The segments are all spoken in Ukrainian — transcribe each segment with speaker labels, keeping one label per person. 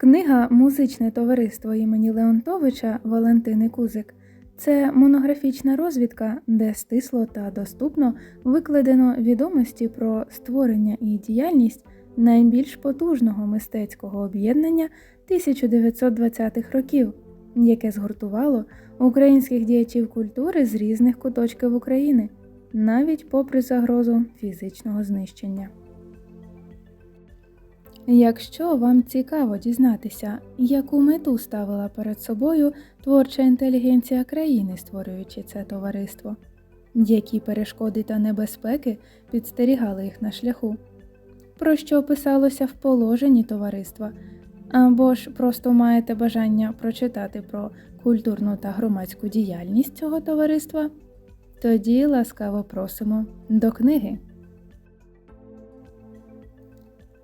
Speaker 1: Книга Музичне товариство імені Леонтовича Валентини Кузик це монографічна розвідка, де стисло та доступно викладено відомості про створення і діяльність найбільш потужного мистецького об'єднання 1920-х років, яке згуртувало українських діячів культури з різних куточків України, навіть попри загрозу фізичного знищення. Якщо вам цікаво дізнатися, яку мету ставила перед собою творча інтелігенція країни, створюючи це товариство, які перешкоди та небезпеки підстерігали їх на шляху, про що писалося в положенні товариства, або ж просто маєте бажання прочитати про культурну та громадську діяльність цього товариства, тоді ласкаво просимо до книги.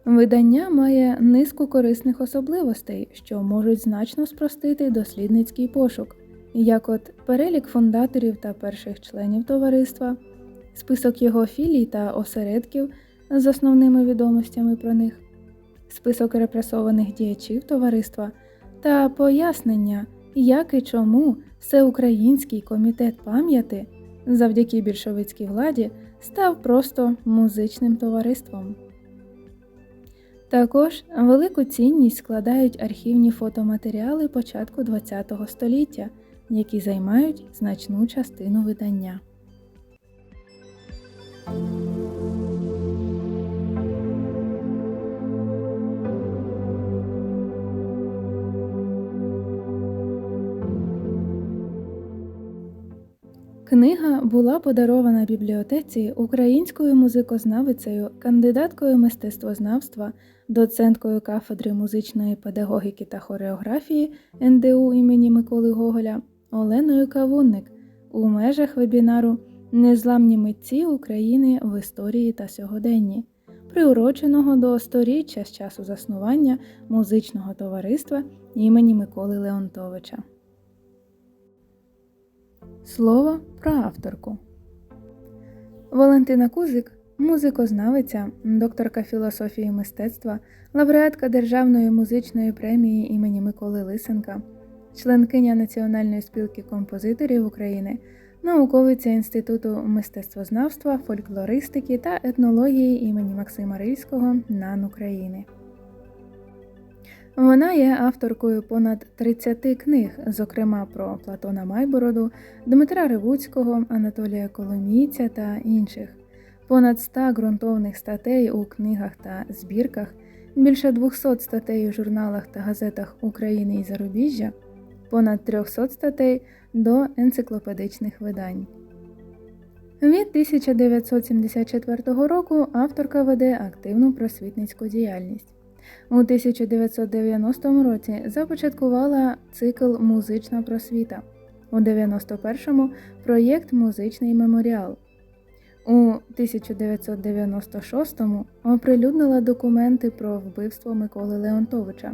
Speaker 1: Видання має низку корисних особливостей, що можуть значно спростити дослідницький пошук, як от перелік фундаторів та перших членів товариства, список його філій та осередків з основними відомостями про них, список репресованих діячів товариства та пояснення, як і чому Всеукраїнський комітет пам'яті завдяки більшовицькій владі став просто музичним товариством. Також велику цінність складають архівні фотоматеріали початку ХХ століття, які займають значну частину видання. Книга була подарована бібліотеці українською музикознавицею, кандидаткою мистецтвознавства, доценткою кафедри музичної педагогіки та хореографії НДУ імені Миколи Гоголя Оленою Кавунник у межах вебінару Незламні митці України в історії та сьогоденні, приуроченого до сторіччя з часу заснування музичного товариства імені Миколи Леонтовича. Слово про авторку. Валентина Кузик музикознавиця, докторка філософії мистецтва, лауреатка Державної музичної премії імені Миколи Лисенка, членкиня Національної спілки композиторів України, науковиця Інституту мистецтвознавства, фольклористики та етнології імені Максима Рильського НАН України. Вона є авторкою понад 30 книг, зокрема про Платона Майбороду, Дмитра Ривуцького, Анатолія Коломійця та інших, понад 100 ґрунтовних статей у книгах та збірках, більше 200 статей у журналах та газетах України і зарубіжжя, понад 300 статей до енциклопедичних видань. Від 1974 року авторка веде активну просвітницьку діяльність. У 1990 році започаткувала цикл Музична просвіта, у 91-му проєкт Музичний меморіал. У 1996-му оприлюднила документи про вбивство Миколи Леонтовича.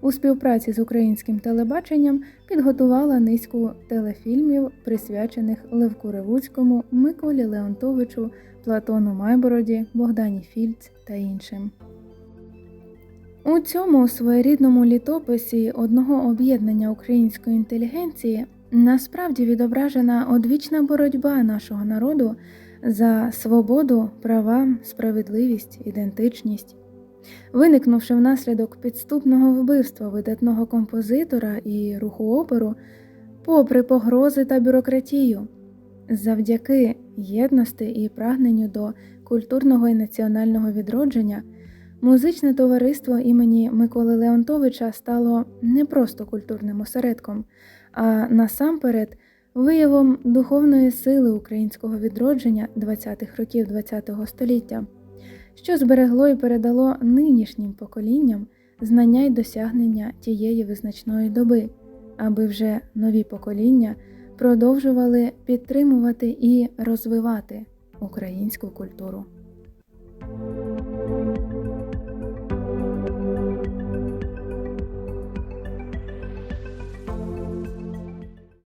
Speaker 1: У співпраці з українським телебаченням підготувала низку телефільмів, присвячених Левку Ревуцькому, Миколі Леонтовичу, Платону Майбороді, Богдані Фільц та іншим. У цьому своєрідному літописі одного об'єднання української інтелігенції насправді відображена одвічна боротьба нашого народу за свободу, права, справедливість, ідентичність. Виникнувши внаслідок підступного вбивства видатного композитора і руху оперу, попри погрози та бюрократію, завдяки єдності і прагненню до культурного і національного відродження. Музичне товариство імені Миколи Леонтовича стало не просто культурним осередком, а насамперед виявом духовної сили українського відродження 20-х років ХХ століття, що зберегло і передало нинішнім поколінням знання й досягнення тієї визначної доби, аби вже нові покоління продовжували підтримувати і розвивати українську культуру.